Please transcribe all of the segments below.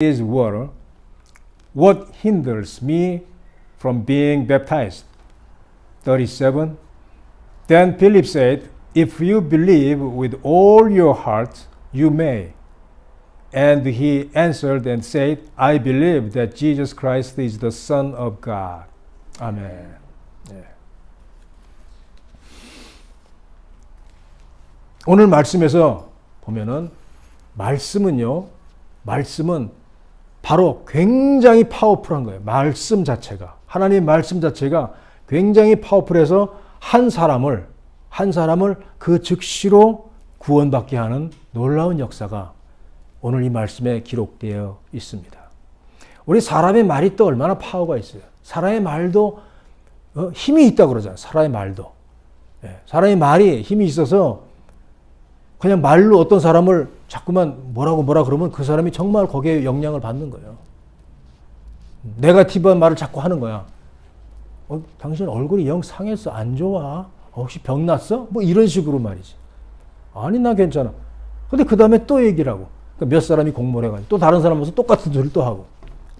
is water. What hinders me from being baptized? 37. Then Philip said, If you believe with all your heart, you may. And he answered and said, I believe that Jesus Christ is the Son of God. 아멘. 예. 오늘 말씀에서 보면은 말씀은요, 말씀은 바로 굉장히 파워풀한 거예요. 말씀 자체가. 하나님 말씀 자체가 굉장히 파워풀해서 한 사람을, 한 사람을 그 즉시로 구원받게 하는 놀라운 역사가 오늘 이 말씀에 기록되어 있습니다. 우리 사람의 말이 또 얼마나 파워가 있어요. 사람의 말도 어, 힘이 있다 그러잖아요. 사람의 말도. 예, 사람의 말이 힘이 있어서 그냥 말로 어떤 사람을 자꾸만 뭐라고 뭐라 그러면 그 사람이 정말 거기에 영향을 받는 거예요. 네가티브한 말을 자꾸 하는 거야. 어, 당신 얼굴이 영 상했어. 안 좋아. 어, 혹시 병 났어? 뭐 이런 식으로 말이지. 아니, 나 괜찮아. 근데 그 다음에 또 얘기를 하고. 그러니까 몇 사람이 공모를 해가지고 또 다른 사람 와서 똑같은 소리를 또 하고.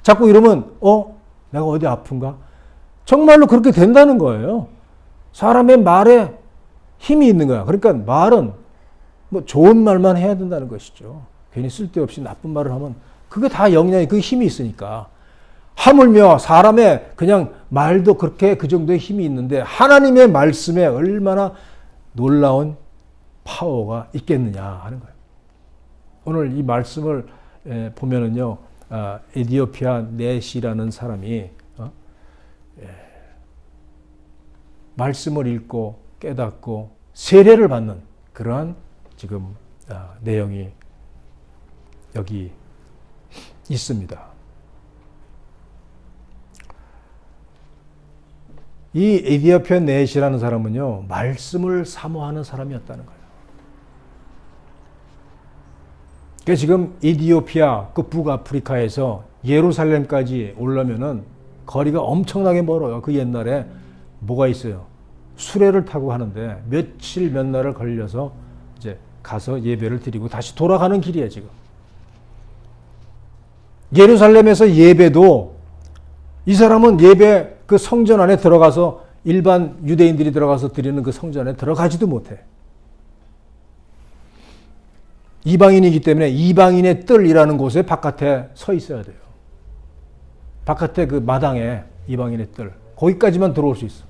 자꾸 이러면, 어? 내가 어디 아픈가? 정말로 그렇게 된다는 거예요. 사람의 말에 힘이 있는 거야. 그러니까 말은 뭐 좋은 말만 해야 된다는 것이죠. 괜히 쓸데없이 나쁜 말을 하면 그게 다 영향이, 그 힘이 있으니까. 하물며 사람의 그냥 말도 그렇게 그 정도의 힘이 있는데 하나님의 말씀에 얼마나 놀라운 파워가 있겠느냐 하는 거예요. 오늘 이 말씀을 보면은요, 아, 에디오피아 넷이라는 사람이 어? 말씀을 읽고 깨닫고 세례를 받는 그러한 지금 아, 내용이 여기 있습니다. 이 에디오피아 넷이라는 사람은요, 말씀을 사모하는 사람이었다는 거예요. 그 지금 이디오피아 그 북아프리카에서 예루살렘까지 오려면은 거리가 엄청나게 멀어요. 그 옛날에 뭐가 있어요? 수레를 타고 하는데 며칠 몇 날을 걸려서 가서 예배를 드리고 다시 돌아가는 길이에요, 지금. 예루살렘에서 예배도 이 사람은 예배 그 성전 안에 들어가서 일반 유대인들이 들어가서 드리는 그 성전 안에 들어가지도 못해. 이방인이기 때문에 이방인의 뜰이라는 곳에 바깥에 서 있어야 돼요. 바깥에 그 마당에 이방인의 뜰. 거기까지만 들어올 수 있어.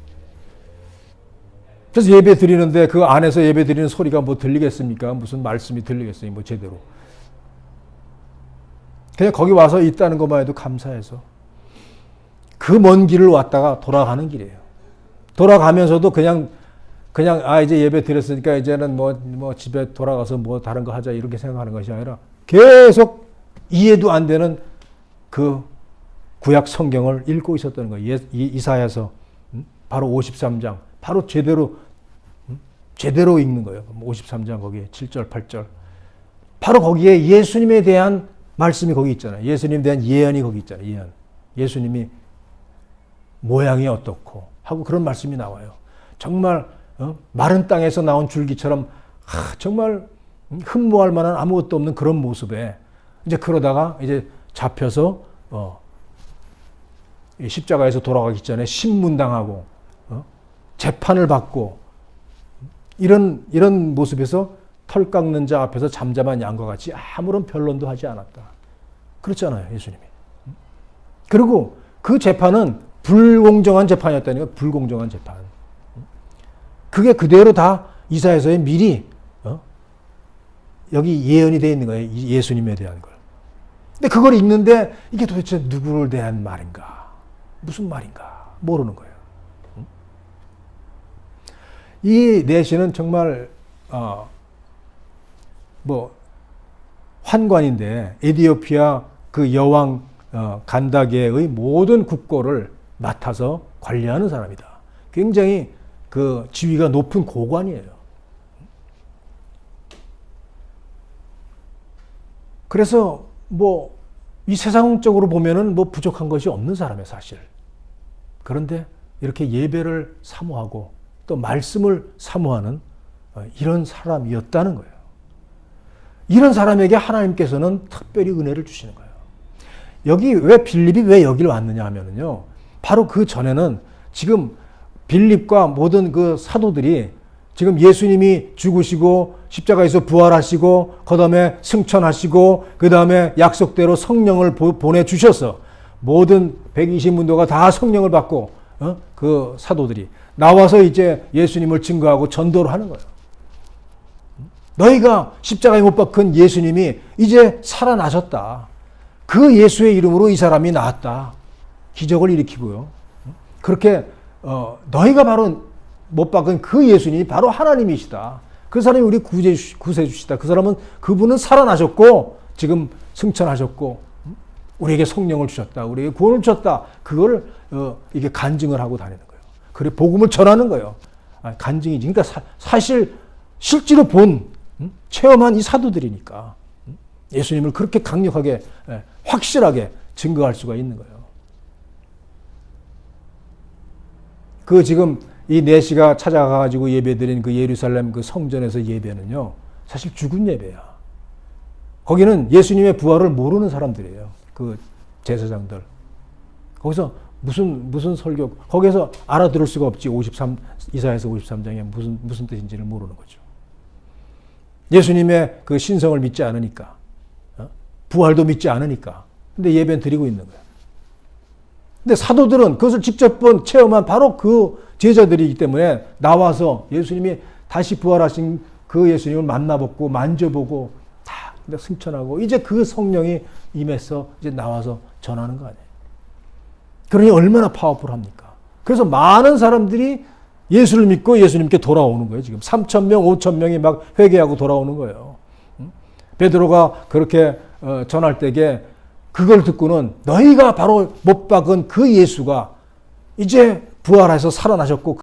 그래서 예배 드리는데 그 안에서 예배 드리는 소리가 뭐 들리겠습니까? 무슨 말씀이 들리겠어요? 뭐 제대로. 그냥 거기 와서 있다는 것만 해도 감사해서. 그 먼 길을 왔다가 돌아가는 길이에요. 돌아가면서도 그냥 그냥 아 이제 예배 드렸으니까 이제는 뭐뭐 집에 돌아가서 뭐 다른 거 하자 이렇게 생각하는 것이 아니라 계속 이해도 안 되는 그 구약 성경을 읽고 있었다는 거예요. 예, 이사야서 바로 53장 바로 제대로 제대로 읽는 거예요. 53장 거기에 7절 8절 바로 거기에 예수님에 대한 말씀이 거기 있잖아요. 예수님에 대한 예언이 거기 있잖아요. 예언. 예수님이 모양이 어떻고 하고 그런 말씀이 나와요. 정말 어? 마른 땅에서 나온 줄기처럼 하, 정말 흠모할 만한 아무것도 없는 그런 모습에 이제 그러다가 이제 잡혀서 어, 십자가에서 돌아가기 전에 신문당하고 어? 재판을 받고 이런 이런 모습에서 털 깎는 자 앞에서 잠잠한 양과 같이 아무런 변론도 하지 않았다. 그렇잖아요, 예수님이. 그리고 그 재판은 불공정한 재판이었다니까 불공정한 재판. 그게 그대로 다 이사에서의 미리 어? 여기 예언이 되어 있는 거예요. 예수님에 대한 걸. 근데 그걸 읽는데 이게 도대체 누구를 대한 말인가? 무슨 말인가? 모르는 거예요. 이 내시는 정말 어, 뭐 환관인데 에디오피아 그 여왕 어, 간다게의 모든 국고를 맡아서 관리하는 사람이다. 굉장히 그 지위가 높은 고관이에요. 그래서 뭐 이 세상적으로 보면은 뭐 부족한 것이 없는 사람이에요, 사실. 그런데 이렇게 예배를 사모하고 또 말씀을 사모하는 어, 이런 사람이었다는 거예요. 이런 사람에게 하나님께서는 특별히 은혜를 주시는 거예요. 여기 왜 빌립이 왜 여기를 왔느냐 하면은요. 바로 그 전에는 지금 빌립과 모든 그 사도들이 지금 예수님이 죽으시고 십자가에서 부활하시고 그다음에 승천하시고 그다음에 약속대로 성령을 보내 주셔서 모든 120문도가 다 성령을 받고 어? 그 사도들이 나와서 이제 예수님을 증거하고 전도를 하는 거예요. 너희가 십자가에 못 박힌 예수님이 이제 살아나셨다. 그 예수의 이름으로 이 사람이 나왔다. 기적을 일으키고요. 그렇게 어, 너희가 바로 못 박은 그 예수님이 바로 하나님이시다. 그 사람이 우리 구제 구세주시다. 그 사람은 그분은 살아나셨고 지금 승천하셨고 우리에게 성령을 주셨다. 우리에게 구원을 주셨다. 그걸 어, 이게 간증을 하고 다니는 거예요. 그래 복음을 전하는 거예요. 아, 간증이지. 그러니까 사, 사실 실제로 본 음? 체험한 이 사도들이니까 음? 예수님을 그렇게 강력하게 예, 확실하게 증거할 수가 있는 거예요. 그 지금 이 네시가 찾아가가지고 예배드린 그 예루살렘 그 성전에서 예배는요, 사실 죽은 예배야. 거기는 예수님의 부활을 모르는 사람들이에요. 그 제사장들. 거기서 무슨, 무슨 설교, 거기서 알아들을 수가 없지. 53, 이사에서 53장에 무슨, 무슨 뜻인지를 모르는 거죠. 예수님의 그 신성을 믿지 않으니까. 어? 부활도 믿지 않으니까. 근데 예배는 드리고 있는 거예요. 근데 사도들은 그것을 직접 본 체험한 바로 그 제자들이기 때문에 나와서 예수님이 다시 부활하신 그 예수님을 만나보고 만져보고 다 승천하고 이제 그 성령이 임해서 이제 나와서 전하는 거 아니에요. 그러니 얼마나 파워풀합니까? 그래서 많은 사람들이 예수를 믿고 예수님께 돌아오는 거예요. 지금 3천 명, 5천 명이 막 회개하고 돌아오는 거예요. 베드로가 그렇게 어, 전할 때에 그걸 듣고는 너희가 바로 못 박은 그 예수가 이제 부활해서 살아나셨고